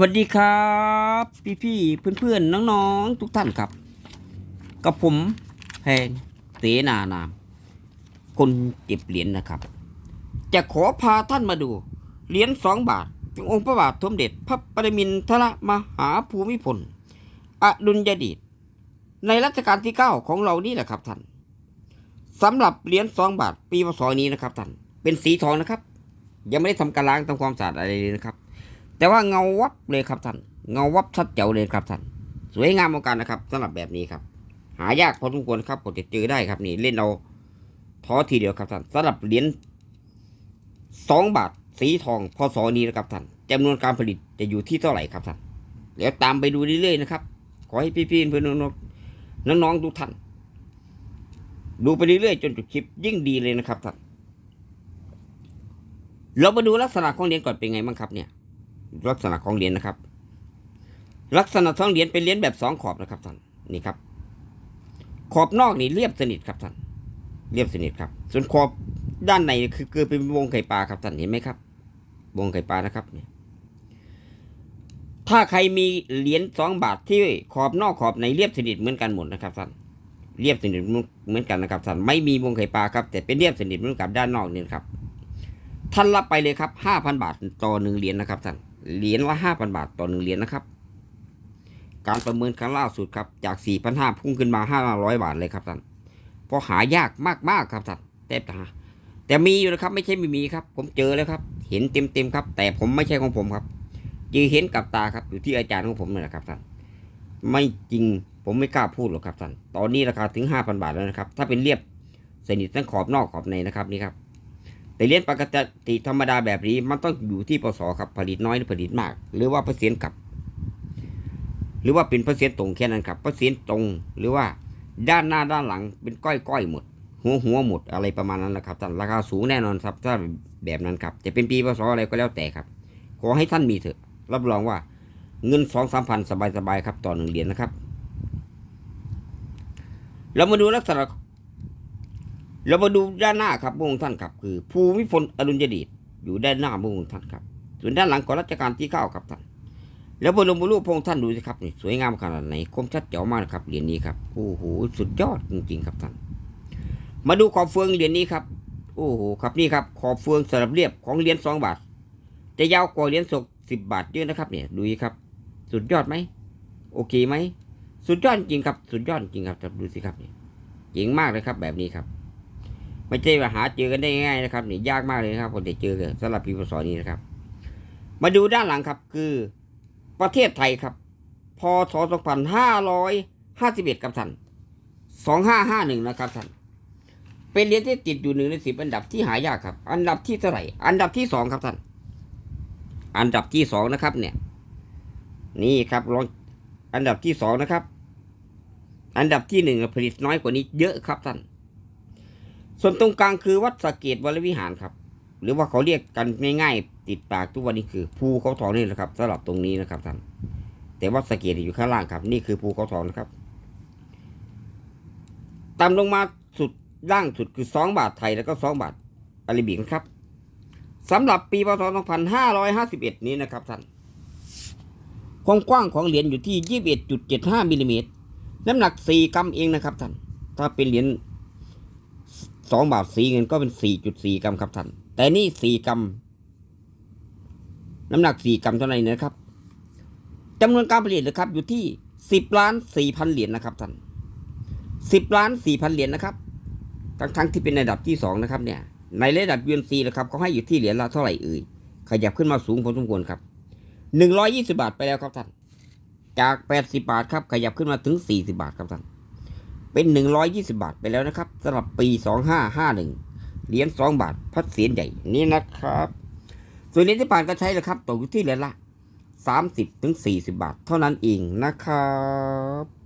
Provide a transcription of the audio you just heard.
วัสดีครับ พี่พี่เพื่อนเพื่อนๆน้องๆทุกท่านครับ กับผมแพงเสนานาม คนเก็บเหรียญนะครับ จะขอพาท่านมาดู เหรียญสองบาทขององค์พระบาทสมเด็จพระปรมินทรมหาภูมิพลอดุลยเดชในรัชกาลที่เก้าของเรานี่แหละครับท่านสำหรับเหรียญสองบาทปีพศนี้นะครับท่านเป็นสีทองนะครับ ยังไม่ได้ทำการล้างทำความสะอาดอะไรเลยนะครับ แต่ว่าเงาวับเลยครับท่านเงาวับชัดเจ๋วเลยครับท่านสวยงามเหมือนกันนะครับสำหรับแบบนี้ครับ หายากพอสมควรครับผมจะเจอได้ครับนี่เล่นเอาท้อทีเดียวครับท่านสำหรับเหรียญสองบาทสีทองพศนี้นะครับท่านจำนวนการผลิตจะอยู่ที่เท่าไหร่ครับท่านเดี๋ยวตามไปดูเรื่อยๆนะครับ ขอให้พี่ๆเพื่อนๆน้องๆทุกท่านดูไปเรื่อยๆจนจบคลิปยิ่งดีเลยนะครับท่านเรามาดูลักษณะของเหรียญก่อนเป็นไงบ้างครับเนี่ย ลักษณะของเหรียญนะครับ ลักษณะของเหรียญเป็นเหรียญแบบสองขอบนะครับท่านนี่ครับ ขอบนอกนี่เรียบสนิทครับท่านเรียบสนิทครับ ส่วนขอบด้านในคือคือเป็นวงไข่ปลาครับท่านเห็นไหมครับ วงไข่ปลานะครับเนี่ยถ้าใครมีเหรียญสองบาทที่ขอบนอกขอบในเรียบสนิทเหมือนกันหมดนะครับท่านเรียบสนิทเหมือนกันนะครับท่านไม่มีวงไข่ปลาครับ แต่เป็นเรียบสนิทเหมือนกับด้านนอกนี่นครับท่านรับไปเลยครับห้าพันบาทต่อหนึ่งเหรียญนะครับท่าน เหรียญละห้าพันบาทต่อหนึ่งเหรียญนะครับ การประเมินครั้งล่าสุดครับจากสี่พันห้าพุ่งขึ้นมาห้าร้อยบาทเลยครับท่านเพราะหายากมากๆครับท่านแต่หาแต่มีอยู่นะครับ ไม่ใช่ไม่มีครับ ผมเจอแล้วครับ เห็นเต็มเต็มๆครับ แต่ผมไม่ใช่ของผมครับยืเห็นกับตาครับอยู่ที่อาจารย์ของผมนี่แหละครับท่านไม่จริงผมไม่กล้าพูดหรอกครับท่านตอนนี้ราคาถึงห้าพันบาทแล้วนะครับ ถ้าเป็นเรียบสนิททั้งขอบนอกขอบในนะครับนี่ครับ แต่เหรียญปกติธรรมดาแบบนี้ มันต้องอยู่ที่ปศครับผลิตน้อยหรือผลิตมาก หรือว่าเปอร์เซ็นต์กับ หรือว่าเป็นเปอร์เซ็นต์ตรงแค่นั้นครับเปอร์เซ็นต์ตรง หรือว่าด้านหน้าด้านหลังเป็นก้อยก้อยหมด หัวหัวหมดอะไรประมาณนั้นแหละครับท่านราคาสูงแน่นอนครับถ้าแบบนั้นครับจะเป็นปีพศอะไรก็แล้วแต่ครับ ขอให้ท่านมีเถอะ รับรองว่าเงินสองสามพันสบายๆครับต่อหนึ่งเหรียญนะครับ เรามาดูลักษณะ เรามาดูด้านหน้าครับพระองค์ท่านครับ คือ ภูมิพลอดุลยเดชอยู่ด้านหน้าพระองค์ท่านครับ ส่วนด้านหลังของรัชกาลที่เก้าครับท่านแล้วบรมรูปพระองค์ท่านดูสิครับนี่สวยงามขนาดไหนคมชัดเจ๋วมากนะครับเหรียญนี้ครับโอ้โหสุดยอดจริงๆครับท่าน มาดูขอบเฟืองเหรียญนี้ครับ โอ้โหครับนี่ครับขอบเฟืองสลับเรียบของเหรียญสองบาท จะยาวกว่าเหรียญศกสิบบาทเยอะนะครับเนี่ยดูสิครับ สุดยอดไหมโอเคไหมสุดยอดจริงครับ สุดยอดจริงครับดูสิครับนี่เจ๋งมากเลยครับแบบนี้ครับ ไม่ใช่ว่าหาเจอกันได้ง่ายนะครับนี่ยากมากเลยนะครับคนจะเจอกันสำหรับปีพศนี้นะครับ มาดูด้านหลังครับคือประเทศไทยครับพศ2551ครับท่าน2551นะครับท่านเป็นเหรียญที่ติดอยู่หนึ่งในสิบอันดับที่หายากครับ อันดับที่เท่าไหร่ อันดับที่สองครับท่าน อันดับที่สองนะครับ เนี่ย นี่ครับลองอันดับที่สองนะครับ อันดับที่หนึ่งผลิตน้อยกว่านี้เยอะครับท่าน ส่วนตรงกลางคือวัดสะเกตวรวิหารครับ หรือว่าเขาเรียกกันง่ายๆติดปากทุกวันนี้คือภูเขาทองนี่แหละครับสำหรับตรงนี้นะครับท่านแต่วัดสะเกตอยู่ข้างล่างครับ นี่คือภูเขาทองนะครับต่ำลงมาสุดล่างสุดคือสองบาทไทยแล้วก็สองบาทอาราบิกนครับสำหรับปีพศ2551 นี้นะครับท่านความกว้างของเหรียญอยู่ที่ 21.75มิลลิเมตรน้ำหนัก 4กรัมเองนะครับท่านถ้าเป็นเหรียญ 2บาทสีเงินก็เป็น4.4กรัมครับท่าน แต่นี่4กรัม น้ำหนัก4กรัมเท่านั้นนะครับจำนวนการผลิตนะครับ อยู่ที่10ล้าน4,000เหรียญนะครับท่าน10ล้าน4,000เหรียญนะครับ ทั้งทั้งที่เป็นระดับที่2นะครับเนี่ย ในระดับ UNC นะครับเขาให้อยู่ที่เหรียญละเท่าไหร่เอ่ย ขยับขึ้นมาสูงพอสมควรครับ120บาทไปแล้วครับท่าน จาก80บาทครับ ขยับขึ้นมาถึง40บาทครับท่าน เป็น 120 บาทไปแล้วนะครับสำหรับปี 2551 เหรียญ2บาทพัดเสียนใหญ่นี่นะครับ ส่วนเหรียญที่ผ่านก็ใช้นะครับตกอยู่ที่เหรียญละ 30ถึง40 บาทเท่านั้นเองนะครับ